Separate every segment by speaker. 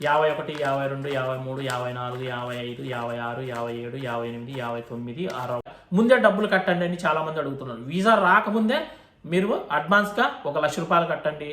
Speaker 1: యాభై ఒకటి యాభై రెండు యాభై మూడు యాభై నాలుగు యాభై ఐదు యాభై ఆరు యాభై ఏడు యాభై ఎనిమిది యాభై తొమ్మిది అరవై. ముందే డబ్బులు కట్టండి అని చాలా మంది అడుగుతున్నారు. వీసా రాకముందే మీరు అడ్వాన్స్గా ఒక లక్ష రూపాయలు కట్టండి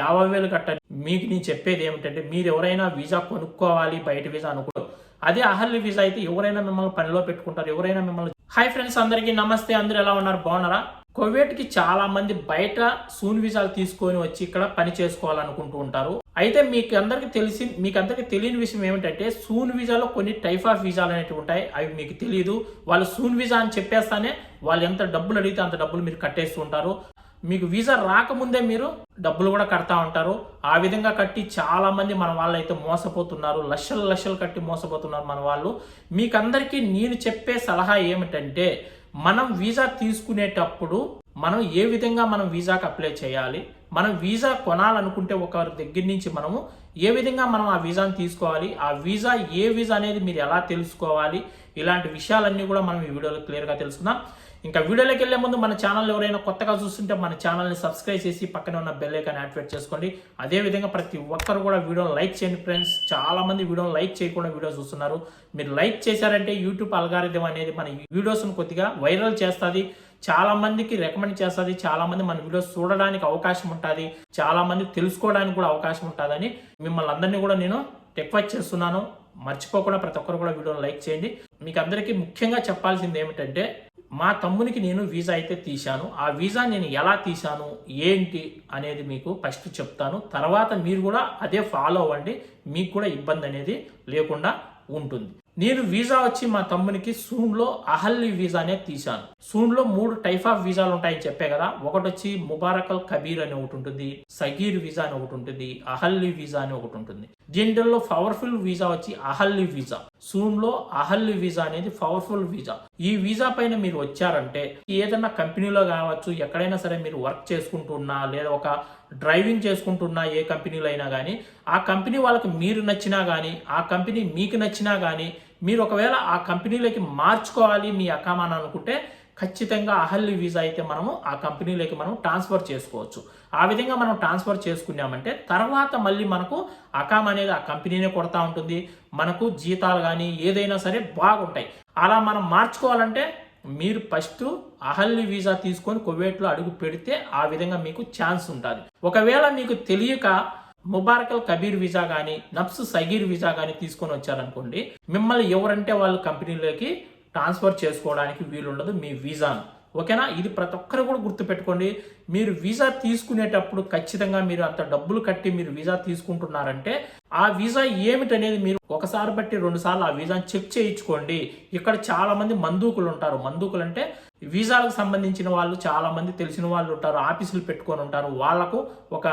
Speaker 1: యాభై వేలు కట్టండి. మీకు నేను చెప్పేది ఏమిటంటే మీరు ఎవరైనా వీసా కొనుక్కోవాలి బయట వీసా అనుకో అదే అహల్లి వీసా అయితే ఎవరైనా మిమ్మల్ని పనిలో పెట్టుకుంటారు ఎవరైనా మిమ్మల్ని హాయ్ ఫ్రెండ్స్ అందరికీ నమస్తే. అందరూ ఎలా ఉన్నారు? బాగున్నారా? కోవిడ్కి చాలా మంది బయట సూన్ వీసాలు తీసుకొని వచ్చి ఇక్కడ పని చేసుకోవాలనుకుంటూ ఉంటారు. అయితే మీకు అందరికి తెలిసి మీకు అందరికి తెలియని విషయం ఏమిటంటే సూన్ వీసాలో కొన్ని టైప్ ఆఫ్ వీసాలు అనేవి ఉంటాయి. అవి మీకు తెలియదు వాళ్ళు సూన్ వీసా అని చెప్పేస్తానే వాళ్ళు ఎంత డబ్బులు అడిగితే అంత డబ్బులు మీరు కట్టేస్తుంటారు మీకు వీసా రాకముందే మీరు డబ్బులు కూడా కడతా ఉంటారు. ఆ విధంగా కట్టి చాలా మంది మన వాళ్ళు అయితే మోసపోతున్నారు. లక్షలు లక్షలు కట్టి మోసపోతున్నారు మన వాళ్ళు. మీకందరికీ నేను చెప్పే సలహా ఏమిటంటే మనం వీసా తీసుకునేటప్పుడు మనం ఏ విధంగా మనం వీసాకి అప్లై చేయాలి? మనం వీసా కొనాలనుకుంటే ఒకరి దగ్గర నుంచి మనము ఏ విధంగా మనం ఆ వీసాను తీసుకోవాలి? ఆ వీసా ఏ వీసా అనేది మీరు ఎలా తెలుసుకోవాలి? ఇలాంటి విషయాలన్నీ కూడా మనం ఈ వీడియోలో క్లియర్గా తెలుసుకుందాం. ఇంకా వీడియోలోకి వెళ్ళే ముందు మన ఛానల్ ఎవరైనా కొత్తగా చూస్తుంటే మన ఛానల్ని సబ్స్క్రైబ్ చేసి పక్కన ఉన్న బెల్ ఐకాన్ యాక్టివేట్ చేసుకోండి. అదే విధంగా ప్రతి ఒక్కరు కూడా వీడియోని లైక్ చేయండి ఫ్రెండ్స్ చాలామంది వీడియోని లైక్ చేయకుండా వీడియో చూస్తున్నారు. మీరు లైక్ చేశారంటే యూట్యూబ్ అల్గారిథం అనేది మన వీడియోస్ను కొద్దిగా వైరల్ చేస్తుంది. చాలా మందికి రికమెండ్ చేస్తుంది. చాలా మంది మన వీడియోస్ చూడడానికి అవకాశం ఉంటుంది. చాలా మంది తెలుసుకోవడానికి కూడా అవకాశం ఉంటుందని మిమ్మల్ని అందరినీ కూడా నేను రిక్వెస్ట్ చేస్తున్నాను. మర్చిపోకుండా ప్రతి ఒక్కరు కూడా వీడియోని లైక్ చేయండి. మీకు అందరికీ ముఖ్యంగా చెప్పాల్సింది ఏమిటంటే మా తమ్మునికి నేను వీసా అయితే తీశాను. ఆ వీసా నేను ఎలా తీశాను? ఏంటి? అనేది మీకు ఫస్ట్ చెప్తాను. తర్వాత మీరు కూడా అదే ఫాలో అవ్వండి. మీకు కూడా ఇబ్బంది అనేది లేకుండా ఉంటుంది. నేను వీసా వచ్చి మా తమ్మునికి సూన్లో అహల్లి వీజా అనేది తీశాను. సూన్లో మూడు టైప్ ఆఫ్ వీసాలు ఉంటాయని చెప్పే కదా. ఒకటి వచ్చి ముబారకల్ కబీర్ అని ఒకటి ఉంటుంది. సగీర్ వీసా అని ఒకటి ఉంటుంది. అహల్లి వీసా అని ఒకటి ఉంటుంది. దీంట్లో పవర్ఫుల్ వీసా వచ్చి అహల్లి వీసా. సూన్లో అహల్లి వీసా అనేది పవర్ఫుల్ వీసా. ఈ వీసా పైన మీరు వచ్చారంటే ఏదైనా కంపెనీలో కావచ్చు ఎక్కడైనా సరే మీరు వర్క్ చేసుకుంటున్నా లేదా ఒక డ్రైవింగ్ చేసుకుంటున్నా ఏ కంపెనీలో అయినా కానీ ఆ కంపెనీ వాళ్ళకి మీరు నచ్చినా కానీ ఆ కంపెనీ మీకు నచ్చినా కానీ మీరు ఒకవేళ ఆ కంపెనీలోకి మార్చుకోవాలి మీ అకామాన్ అనుకుంటే ఖచ్చితంగా అహల్లి వీసా అయితే మనము ఆ కంపెనీలోకి మనం ట్రాన్స్ఫర్ చేసుకోవచ్చు. ఆ విధంగా మనం ట్రాన్స్ఫర్ చేసుకున్నామంటే తర్వాత మళ్ళీ మనకు అకామ్ అనేది ఆ కంపెనీనే కొడతా ఉంటుంది. మనకు జీతాలు కానీ ఏదైనా సరే బాగుంటాయి. అలా మనం మార్చుకోవాలంటే మీరు ఫస్ట్ అహల్లి వీసా తీసుకొని కువైట్లో అడుగు పెడితే ఆ విధంగా మీకు ఛాన్స్ ఉంటుంది. ఒకవేళ మీకు తెలియక ముబారకల్ కబీర్ వీసా కానీ నఫ్స్ సగీర్ వీసా కానీ తీసుకొని వచ్చారనుకోండి మిమ్మల్ని ఎవరంటే వాళ్ళు కంపెనీలోకి ట్రాన్స్ఫర్ చేసుకోవడానికి వీలుండదు మీ వీసాను ఓకేనా? ఇది ప్రతి ఒక్కరు కూడా గుర్తుపెట్టుకోండి. మీరు వీసా తీసుకునేటప్పుడు ఖచ్చితంగా మీరు అంత డబ్బులు కట్టి మీరు వీసా తీసుకుంటున్నారంటే ఆ వీసా ఏమిటనేది మీరు ఒకసారి బట్టి రెండు సార్లు ఆ వీసాని చెక్ చేయించుకోండి. ఇక్కడ చాలా మంది మందూకులు ఉంటారు. మందూకులు అంటే వీసాలకు సంబంధించిన వాళ్ళు చాలా మంది తెలిసిన వాళ్ళు ఉంటారు ఆఫీసులు పెట్టుకొని ఉంటారు. వాళ్ళకు ఒక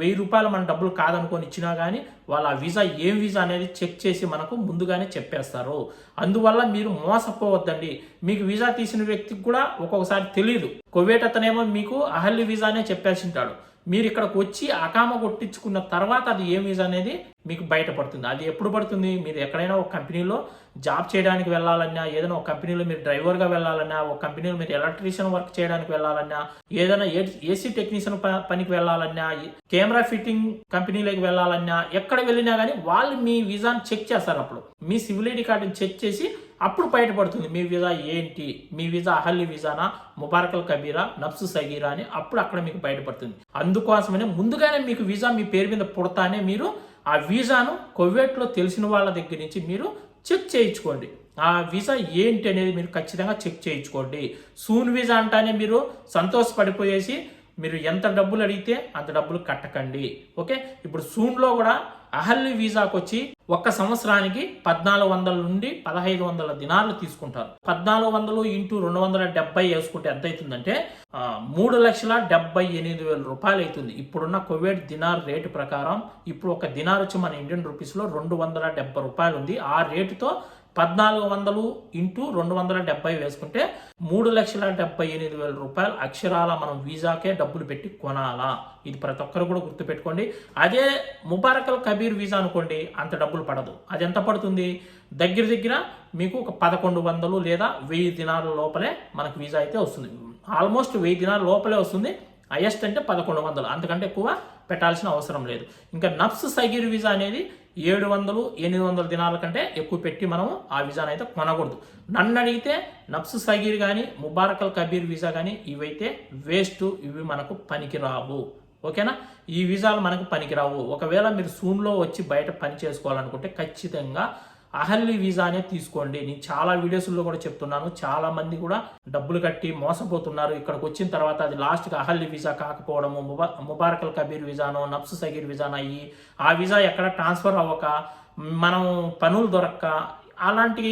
Speaker 1: వెయ్యి రూపాయలు మన డబ్బులు కాదనుకొని ఇచ్చినా కానీ వాళ్ళ ఆ వీసా ఏం వీసా అనేది చెక్ చేసి మనకు ముందుగానే చెప్పేస్తారు. అందువల్ల మీరు మోసపోవద్దండి. మీకు వీసా తీసిన వ్యక్తికి కూడా ఒక్కొక్కసారి తెలియదు కువైట్ అతనేమో మీకు అహల్లి వీసానే చెప్పేసి ఉంటాడు మీరు ఇక్కడికి వచ్చి అకామ కొట్టించుకున్న తర్వాత అది ఏ వీజా అనేది మీకు బయటపడుతుంది. అది ఎప్పుడు పడుతుంది? మీరు ఎక్కడైనా ఒక కంపెనీలో జాబ్ చేయడానికి వెళ్ళాలన్నా ఏదైనా ఒక కంపెనీలో మీరు డ్రైవర్గా వెళ్ళాలన్నా ఒక కంపెనీలో మీరు ఎలక్ట్రీషియన్ వర్క్ చేయడానికి వెళ్ళాలన్నా ఏదైనా ఏసీ టెక్నీషియన్ పనికి వెళ్ళాలన్నా కెమెరా ఫిట్టింగ్ కంపెనీలోకి వెళ్ళాలన్నా ఎక్కడ వెళ్ళినా కానీ వాళ్ళు మీ వీసాని చెక్ చేస్తారు అప్పుడు. మీ సివిల్ ఐడి కార్డుని చెక్ చేసి అప్పుడు బయటపడుతుంది. మీ వీసా ఏంటి? మీ వీసా అహల్లి వీసానా ముబారకల్ కబీరా నఫ్సు సగీరా అని అప్పుడు అక్కడ మీకు బయటపడుతుంది. అందుకోసమనే ముందుగానే మీకు వీసా మీ పేరు మీద పుడతానే మీరు ఆ వీసాను కొవ్వేట్లో తెలిసిన వాళ్ళ దగ్గర నుంచి మీరు చెక్ చేయించుకోండి. ఆ వీసా ఏంటి అనేది మీరు ఖచ్చితంగా చెక్ చేయించుకోండి. సూన్ వీసా అంటానే మీరు సంతోషపడిపోయేసి మీరు ఎంత డబ్బులు అడిగితే అంత డబ్బులు కట్టకండి ఓకే? ఇప్పుడు సూన్లో కూడా అహల్లి వీసాకు వచ్చి ఒక్క సంవత్సరానికి పద్నాలుగు వందల నుండి పదహైదు వందల దినాలు తీసుకుంటారు. పద్నాలుగు వందలు ఇంటూ రెండు వందల డెబ్బై వేసుకుంటే ఎంత అవుతుందంటే మూడు లక్షల డెబ్బై ఎనిమిది వేల రూపాయలు అవుతుంది. ఇప్పుడున్న కోవిడ్ దినార్ రేటు ప్రకారం ఇప్పుడు ఒక దినార్ వచ్చి మన ఇండియన్ రూపీస్లో రెండు వందల డెబ్బై రూపాయలు ఉంది. ఆ రేటుతో పద్నాలుగు వందలు ఇంటూ రెండు వందల డెబ్బై వేసుకుంటే మూడు లక్షల డెబ్బై ఎనిమిది వేల రూపాయలు అక్షరాల మనం వీసాకే డబ్బులు పెట్టి కొనాలా? ఇది ప్రతి ఒక్కరు కూడా గుర్తుపెట్టుకోండి. అదే ముబారకల్ కబీర్ వీసా అనుకోండి అంత డబ్బులు పడదు. అది ఎంత పడుతుంది? దగ్గర దగ్గర మీకు ఒక పదకొండు వందలు లేదా వెయ్యి దినాల లోపలే మనకు వీసా అయితే వస్తుంది. ఆల్మోస్ట్ వెయ్యి దినాల లోపలే వస్తుంది. హైయెస్ట్ అంటే పదకొండు వందలు. అంతకంటే ఎక్కువ పెట్టాల్సిన అవసరం లేదు. ఇంకా నఫ్స్ సగీర్ వీసా అనేది ఏడు వందలు ఎనిమిది వందల దినాల కంటే ఎక్కువ పెట్టి మనం ఆ వీసాను అయితే కొనకూడదు. నన్ను అడిగితే నఫ్స్ సగీర్ కానీ ముబారకల్ కబీర్ వీసా కానీ ఇవైతే వేస్ట్ ఇవి మనకు పనికిరావు. ఓకేనా? ఈ వీసాలు మనకు పనికిరావు. ఒకవేళ మీరు సూన్లో వచ్చి బయట పని చేసుకోవాలనుకుంటే ఖచ్చితంగా అహల్లి వీసానే తీసుకోండి. నేను చాలా వీడియోస్లో కూడా చెప్తున్నాను. చాలా మంది కూడా డబ్బులు కట్టి మోసపోతున్నారు. ఇక్కడికి వచ్చిన తర్వాత అది లాస్ట్కి అహల్లి వీసా కాకపోవడము ముబా ముబారకల్ కబీర్ వీసానో నఫ్స్ సగీర్ వీసానో అయ్యి ఆ వీసా ఎక్కడ ట్రాన్స్ఫర్ అవ్వక మనం పనులు దొరక్క అలాంటి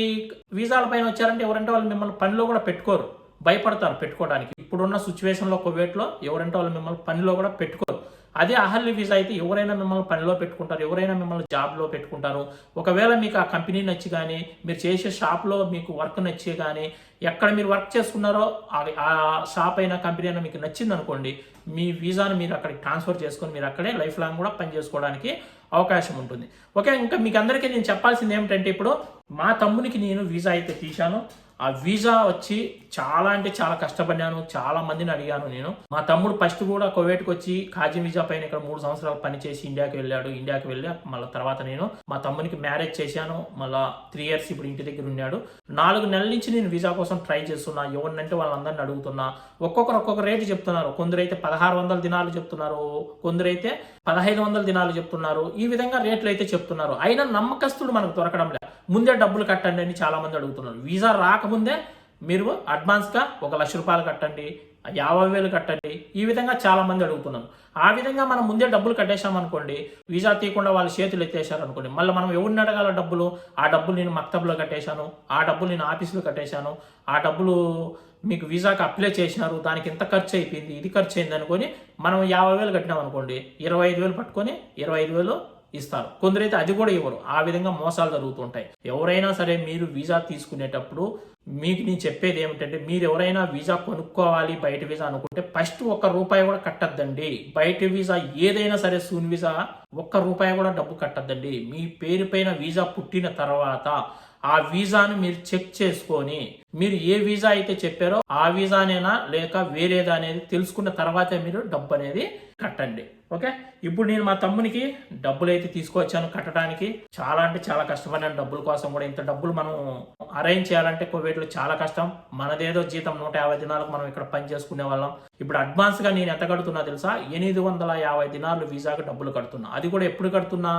Speaker 1: వీసాల పైన వచ్చారంటే ఎవరంటే వాళ్ళు మిమ్మల్ని పనిలో కూడా పెట్టుకోరు. భయపడతారు పెట్టుకోవడానికి. ఇప్పుడున్న సిచ్యువేషన్లో కువైట్లో ఎవరంటే వాళ్ళు మిమ్మల్ని పనిలో కూడా పెట్టుకోరు. అదే అహల్లి వీసా అయితే ఎవరైనా మిమ్మల్ని పనిలో పెట్టుకుంటారు ఎవరైనా మిమ్మల్ని జాబ్లో పెట్టుకుంటారు. ఒకవేళ మీకు ఆ కంపెనీ నచ్చి కానీ మీరు చేసే షాప్లో మీకు వర్క్ నచ్చి కానీ ఎక్కడ మీరు వర్క్ చేసుకున్నారో ఆ- ఆ షాప్ అయినా కంపెనీ అయినా మీకు నచ్చింది అనుకోండి మీ వీసాను మీరు అక్కడికి ట్రాన్స్ఫర్ చేసుకొని మీరు అక్కడే లైఫ్ లాంగ్ కూడా పని చేసుకోవడానికి అవకాశం ఉంటుంది. ఓకే ఇంకా మీకు అందరికీ నేను చెప్పాల్సింది ఏమిటంటే ఇప్పుడు మా తమ్మునికి నేను వీసా అయితే తీశాను. ఆ వీసా వచ్చి చాలా అంటే చాలా కష్టపడ్డాను చాలా మందిని అడిగాను నేను. మా తమ్ముడు ఫస్ట్ కూడా కువైట్కి వచ్చి కాజీ వీసా పైన ఇక్కడ మూడు సంవత్సరాలు పనిచేసి ఇండియాకి వెళ్ళాడు ఇండియాకి వెళ్ళి మళ్ళీ తర్వాత నేను మా తమ్మునికి మ్యారేజ్ చేశాను మళ్ళీ త్రీ ఇయర్స్ ఇప్పుడు ఇంటి దగ్గర ఉన్నాడు. నాలుగు నెలల నుంచి నేను వీసా కోసం ట్రై చేస్తున్నా ఎవరినంటే వాళ్ళందరిని అడుగుతున్నా. ఒక్కొక్కరు ఒక్కొక్క రేటు చెప్తున్నారు. కొందరైతే పదహారు వందల దినాలు చెప్తున్నారు కొందరైతే పదహైదు వందల దినాలు చెప్తున్నారు. ఈ విధంగా రేట్లు అయితే చెప్తున్నారు. అయినా నమ్మకస్తుడు మనకు దొరకడం లేదు. ముందే డబ్బులు కట్టండి అని చాలా మంది అడుగుతున్నారు. వీసా రాకముందే మీరు అడ్వాన్స్గా ఒక లక్ష రూపాయలు కట్టండి యాభై వేలు కట్టండి. ఈ విధంగా చాలామంది అడుగుతున్నాం. ఆ విధంగా మనం ముందే డబ్బులు కట్టేశాం అనుకోండి వీసా తీయకుండా వాళ్ళ చేతులు ఎత్తేసారు అనుకోండి మళ్ళీ మనం ఎవరిని అడగాల డబ్బులు? ఆ డబ్బులు నేను మక్తబ్లో కట్టేశాను ఆ డబ్బులు నేను ఆఫీస్లో కట్టేశాను ఆ డబ్బులు మీకు వీసాకి అప్లై చేసినారు దానికి ఇంత ఖర్చు అయిపోయింది ఇది ఖర్చు అయింది అనుకొని మనం యాభై వేలు కట్టినాం అనుకోండి ఇరవై ఐదు వేలు పట్టుకొని ఇరవై ఐదు వేలు ఇస్తారు. కొందరైతే అది కూడా ఇవ్వరు. ఆ విధంగా మోసాలు జరుగుతుంటాయి. ఎవరైనా సరే మీరు వీసా తీసుకునేటప్పుడు మీకు నేను చెప్పేది ఏమిటంటే మీరు ఎవరైనా వీసా కొనుక్కోవాలి బయట వీసా అనుకుంటే ఫస్ట్ ఒక్క రూపాయి కూడా కట్టద్దండి. బయట వీసా ఏదైనా సరే సూన్ వీసా ఒక్క రూపాయి కూడా డబ్బు కట్టద్దండి. మీ పేరు పైన వీసా పుట్టిన తర్వాత ఆ వీసాను మీరు చెక్ చేసుకొని మీరు ఏ వీసా అయితే చెప్పారో ఆ వీసానేనా లేక వేరేదా అనేది తెలుసుకున్న తర్వాతే మీరు డబ్బు అనేది కట్టండి. ఓకే? ఇప్పుడు నేను మా తమ్మునికి డబ్బులు అయితే తీసుకొచ్చాను కట్టడానికి. చాలా అంటే చాలా కష్టమైన డబ్బుల కోసం కూడా. ఇంత డబ్బులు మనం అరేంజ్ చేయాలంటే కోవిడ్లో చాలా కష్టం. మనదేదో జీతం నూట యాభై దినాలకు మనం ఇక్కడ పని చేసుకునే వాళ్ళం. ఇప్పుడు అడ్వాన్స్గా నేను ఎంత కడుతున్నా తెలుసా? ఎనిమిది వందల యాభై దినాలు వీసాకు డబ్బులు కడుతున్నా. అది కూడా ఎప్పుడు కడుతున్నా?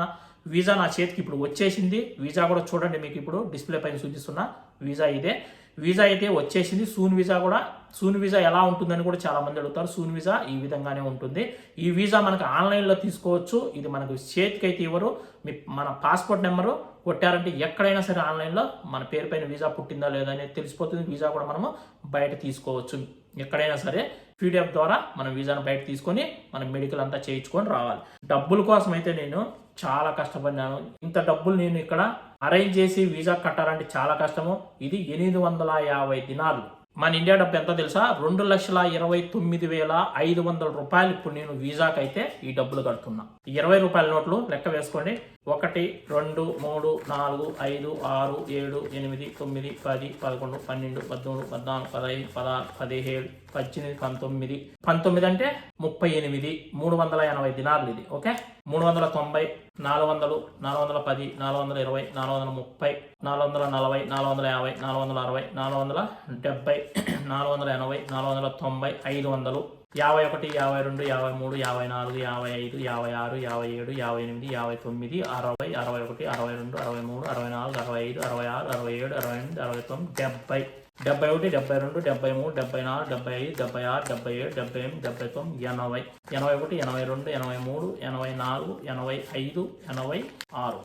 Speaker 1: వీసా నా చేతికి ఇప్పుడు వచ్చేసింది. వీసా కూడా చూడండి మీకు ఇప్పుడు డిస్ప్లే పైన సూచిస్తున్నా వీసా ఇదే. వీసా అయితే వచ్చేసింది. సూన్ వీసా కూడా సూన్ వీసా ఎలా ఉంటుందని కూడా చాలా మంది అడుగుతారు. సూన్ వీసా ఈ విధంగానే ఉంటుంది. ఈ వీసా మనకు ఆన్లైన్లో తీసుకోవచ్చు. ఇది మనకు చేతికి అయితే ఇవ్వరు. మీ మన పాస్పోర్ట్ నెంబరు కొట్టారంటే ఎక్కడైనా సరే ఆన్లైన్లో మన పేరు పైన వీసా పుట్టిందా లేదా అనేది తెలిసిపోతుంది. వీసా కూడా మనము బయట తీసుకోవచ్చు. ఎక్కడైనా సరే పీడిఎఫ్ ద్వారా మనం వీసాను బయట తీసుకొని మనం మెడికల్ అంతా చేయించుకొని రావాలి. డబ్బుల కోసం అయితే నేను చాలా కష్టపడినాను ఇంత డబ్బులు నేను ఇక్కడ అరేంజ్ చేసి వీసా కట్టాలంటే చాలా కష్టము. ఇది ఎనిమిది వందల యాభై దినాలు మన ఇండియా డబ్బు ఎంత తెలుసా? రెండు లక్షల ఇరవై తొమ్మిది వేల ఐదు వందల రూపాయలు ఇప్పుడు నేను వీసాకి అయితే ఈ డబ్బులు కడుతున్నా. ఇరవై రూపాయల నోట్లు లెక్క వేసుకోండి. ఒకటి రెండు మూడు నాలుగు ఐదు ఆరు ఏడు ఎనిమిది తొమ్మిది పది పదకొండు పన్నెండు పద్మూడు పద్నాలుగు పదహైదు పదహారు పదిహేడు పద్దెనిమిది పంతొమ్మిది. పంతొమ్మిది అంటే ముప్పై ఎనిమిది మూడు వందల ఎనభై దినాలు ఇది. ఓకే? మూడు వందల తొంభై నాలుగు వందలు నాలుగు వందల పది నాలుగు వందల ఇరవై నాలుగు వందల ముప్పై నాలుగు వందల నలభై నాలుగు వందల యాభై నాలుగు వందల అరవై నాలుగు వందల డెబ్బై నాలుగు వందల ఎనభై నాలుగు వందల తొంభై ఐదు వందలు యాభై ఒకటి యాభై రెండు యాభై మూడు యాభై నాలుగు యాభై ఐదు యాభై ఆరు యాభై ఏడు యాభై ఎనిమిది యాభై తొమ్మిది అరవై అరవై ఒకటి అరవై రెండు అరవై మూడు అరవై నాలుగు అరవై ఐదు అరవై ఆరు అరవై ఏడు అరవై ఎనిమిది అరవై తొమ్మిది డెబ్బై. డెబ్బై ఒకటి డెబ్బై రెండు డెబ్బై మూడు డెబ్బై నాలుగు డెబ్బై ఐదు డెబ్బై ఆరు డెబ్బై ఏడు డెబ్బై ఎనిమిది డెబ్బై తొమ్మిది ఎనభై. ఎనభై ఒకటి ఎనభై రెండు ఎనభై మూడు ఎనభై నాలుగు ఎనభై ఐదు ఎనభై ఆరు.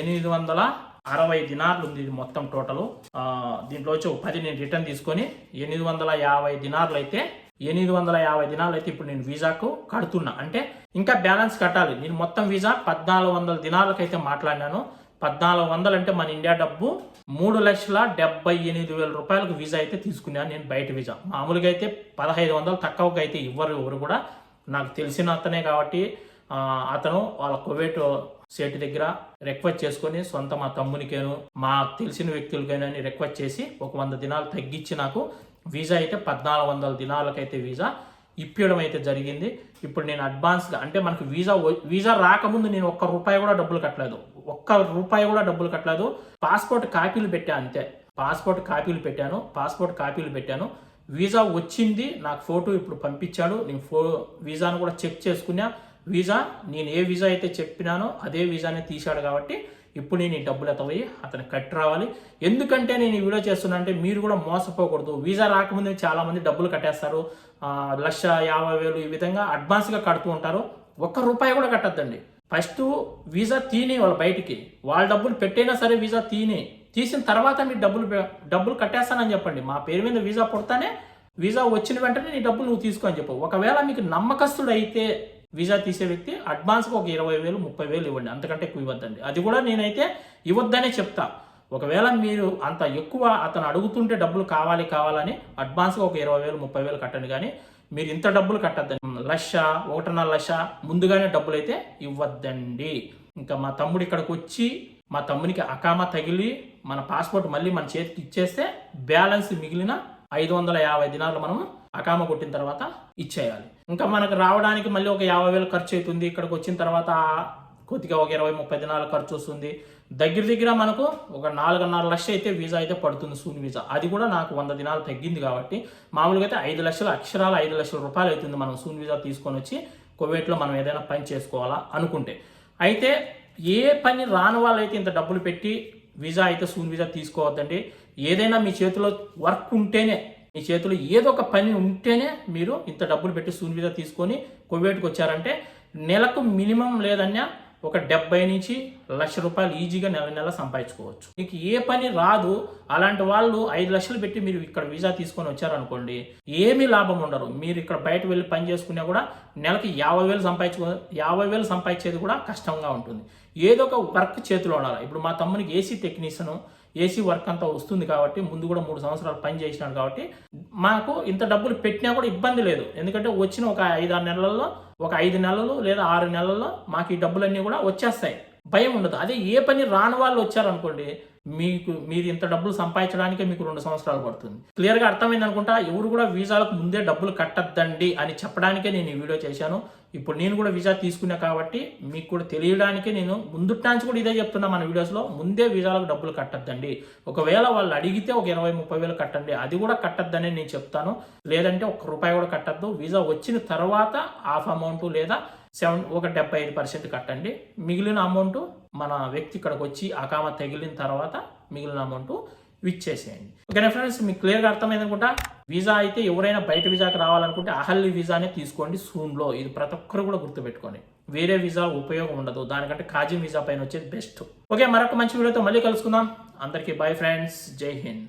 Speaker 1: ఎనిమిది వందల అరవై దినార్లు ఉంది ఇది మొత్తం టోటల్. దీంట్లో వచ్చి పది నేను రిటర్న్ తీసుకొని ఎనిమిది వందల యాభై దినార్లు అయితే ఎనిమిది వందల యాభై దినాలు అయితే ఇప్పుడు నేను వీసాకు కడుతున్నా. అంటే ఇంకా బ్యాలెన్స్ కట్టాలి. నేను మొత్తం వీసా పద్నాలుగు వందల దినాలకైతే మాట్లాడినాను. పద్నాలుగు వందలు అంటే మన ఇండియా డబ్బు మూడు లక్షల డెబ్బై ఎనిమిది వేల రూపాయలకు వీసా అయితే తీసుకున్నాను నేను బయట వీసా. మామూలుగా అయితే పదహైదు వందలు తక్కువకి అయితే ఇవ్వరు ఎవరు కూడా. నాకు తెలిసిన అతనే కాబట్టి అతను వాళ్ళ కువైట్ సేటు దగ్గర రిక్వెస్ట్ చేసుకొని సొంత మా తమ్మునికేను మా తెలిసిన వ్యక్తులకైనా రిక్వెస్ట్ చేసి ఒక వంద దినాలు తగ్గించి నాకు వీసా అయితే పద్నాలుగు వందల దినాలకైతే వీసా ఇప్పించడం అయితే జరిగింది. ఇప్పుడు నేను అడ్వాన్స్గా అంటే మనకు వీసా వీసా రాకముందు నేను ఒక్క రూపాయి కూడా డబ్బులు కట్టలేదు. ఒక్క రూపాయి కూడా డబ్బులు కట్టలేదు. పాస్పోర్ట్ కాపీలు పెట్టా అంతే. పాస్పోర్ట్ కాపీలు పెట్టాను. పాస్పోర్ట్ కాపీలు పెట్టాను. వీసా వచ్చింది. నాకు ఫోటో ఇప్పుడు పంపించాడు. నేను ఫో వీసాను కూడా చెక్ చేసుకున్నా. వీసా నేను ఏ వీసా అయితే చెప్పినానో అదే వీసానే తీశాడు కాబట్టి ఇప్పుడు నేను ఈ డబ్బులు ఎత్తవయ్యి అతను కట్టి రావాలి. ఎందుకంటే నేను ఈ వీడియో చేస్తున్నా అంటే మీరు కూడా మోసపోకూడదు. వీసా రాకముందే చాలామంది డబ్బులు కట్టేస్తారు. లక్ష యాభై వేలు ఈ విధంగా అడ్వాన్స్గా కడుతూ ఉంటారు. ఒక్క రూపాయి కూడా కట్టద్దండి. ఫస్ట్ వీసా తీని వాళ్ళ బయటికి. వాళ్ళ డబ్బులు పెట్టైనా సరే వీసా తీని. తీసిన తర్వాత మీరు డబ్బులు డబ్బులు కట్టేస్తానని చెప్పండి. మా పేరు మీద వీసా పుడతానే వీసా వచ్చిన వెంటనే నీ డబ్బులు నువ్వు తీసుకో అని చెప్పు. ఒకవేళ మీకు నమ్మకస్తుడు అయితే వీసా తీసే వ్యక్తి అడ్వాన్స్గా ఒక ఇరవై వేలు ముప్పై వేలు ఇవ్వండి. అంతకంటే ఎక్కువ ఇవ్వద్దండి. అది కూడా నేనైతే ఇవ్వద్దనే చెప్తా. ఒకవేళ మీరు అంత ఎక్కువ అతను అడుగుతుంటే డబ్బులు కావాలి కావాలని అడ్వాన్స్గా ఒక ఇరవై వేలు ముప్పై వేలు కట్టండి కానీ మీరు ఇంత డబ్బులు కట్టద్దండి. లక్ష ఒకటిన్నర లక్ష ముందుగానే డబ్బులు అయితే ఇవ్వద్దండి. ఇంకా మా తమ్ముడు ఇక్కడికి వచ్చి మా తమ్మునికి అకామా తగిలి మన పాస్పోర్ట్ మళ్ళీ మన చేతికి ఇచ్చేస్తే బ్యాలెన్స్ మిగిలిన ఐదు వందల యాభై దినాలు మనం అకామ కొట్టిన తర్వాత ఇచ్చేయాలి. ఇంకా మనకు రావడానికి మళ్ళీ ఒక యాభై వేలు ఖర్చు అవుతుంది ఇక్కడికి వచ్చిన తర్వాత కొద్దిగా ఒక ఇరవై ముప్పై దినాలు ఖర్చు వస్తుంది. దగ్గర దగ్గర మనకు ఒక నాలుగున్నర లక్ష అయితే వీసా అయితే పడుతుంది సూన్ వీసా. అది కూడా నాకు వంద దినాలు తగ్గింది కాబట్టి మామూలుగా అయితే ఐదు లక్షల అక్షరాలు ఐదు లక్షల రూపాయలు అవుతుంది మనం సూన్ వీసా తీసుకొని వచ్చి కువైట్లో మనం ఏదైనా పని చేసుకోవాలా అనుకుంటే. అయితే ఏ పని రాని వాళ్ళైతే ఇంత డబ్బులు పెట్టి వీసా అయితే సూన్ వీసా తీసుకోవద్దండి. ఏదైనా మీ చేతిలో వర్క్ ఉంటేనే మీ చేతిలో ఏదో ఒక పని ఉంటేనే మీరు ఇంత డబ్బులు పెట్టి సూన్ వీసా తీసుకొని కువైట్కి వచ్చారంటే నెలకు మినిమం లేదన్నా ఒక డెబ్బై నుంచి లక్ష రూపాయలు ఈజీగా నెల నెల సంపాదించుకోవచ్చు. మీకు ఏ పని రాదు అలాంటి వాళ్ళు ఐదు లక్షలు పెట్టి మీరు ఇక్కడ వీసా తీసుకొని వచ్చారనుకోండి ఏమీ లాభం ఉండరు మీరు ఇక్కడ బయట వెళ్ళి పని చేసుకున్నా కూడా నెలకి యాభై వేలు సంపాదించుకో యాభై వేలు సంపాదించేది కూడా కష్టంగా ఉంటుంది. ఏదో ఒక వర్క్ చేతిలో ఉండాలి. ఇప్పుడు మా తమ్మునికి ఏసీ టెక్నీషియను ఏసీ వర్క్ అంతా వస్తుంది కాబట్టి ముందు కూడా మూడు సంవత్సరాలు పని చేసినాడు కాబట్టి మాకు ఇంత డబ్బులు పెట్టినా కూడా ఇబ్బంది లేదు. ఎందుకంటే వచ్చిన ఒక ఐదు ఆరు నెలల్లో ఒక ఐదు నెలలు లేదా ఆరు నెలల్లో మాకు ఈ డబ్బులన్నీ కూడా వచ్చేస్తాయి. భయం ఉండదు. అదే ఏ పని రాని వాళ్ళు వచ్చారనుకోండి మీకు మీరు ఇంత డబ్బులు సంపాదించడానికే మీకు రెండు సంవత్సరాలు పడుతుంది. క్లియర్గా అర్థమైంది అనుకుంటా? ఎవరు కూడా వీసాలకు ముందే డబ్బులు కట్టద్దండి అని చెప్పడానికే నేను ఈ వీడియో చేశాను. ఇప్పుడు నేను కూడా వీసా తీసుకున్నా కాబట్టి మీకు కూడా తెలియడానికే నేను ముందుటాంచి కూడా ఇదే చెప్తున్నా మన వీడియోస్లో. ముందే వీసాలకు డబ్బులు కట్టద్దండి. ఒకవేళ వాళ్ళు అడిగితే ఒక ఇరవై ముప్పై వేలు కట్టండి. అది కూడా కట్టద్దని నేను చెప్తాను. లేదంటే ఒక రూపాయి కూడా కట్టద్దు. వీసా వచ్చిన తర్వాత హాఫ్ అమౌంట్ లేదా సెవెన్ ఒక డెబ్బై ఐదు పర్సెంట్ కట్టండి. మిగిలిన అమౌంట్ మన వ్యక్తి ఇక్కడికి వచ్చి అకామ తగిలిన తర్వాత మిగిలిన అమౌంట్ విచ్చేసేయండి. ఓకేనా ఫ్రెండ్స్ మీకు క్లియర్గా అర్థమైంది అనుకుంటా? వీసా అయితే ఎవరైనా బయట వీసాకి రావాలనుకుంటే అహల్లి వీసానే తీసుకోండి సూన్లో ఇది ప్రతి ఒక్కరు కూడా గుర్తుపెట్టుకోండి. వేరే వీసా ఉపయోగం ఉండదు. దానికంటే కాజీ వీసా పైన వచ్చేది బెస్ట్ ఓకే మరొక మంచి వీడియోతో మళ్ళీ కలుసుకుందాం. అందరికీ బై ఫ్రెండ్స్ జై హింద్.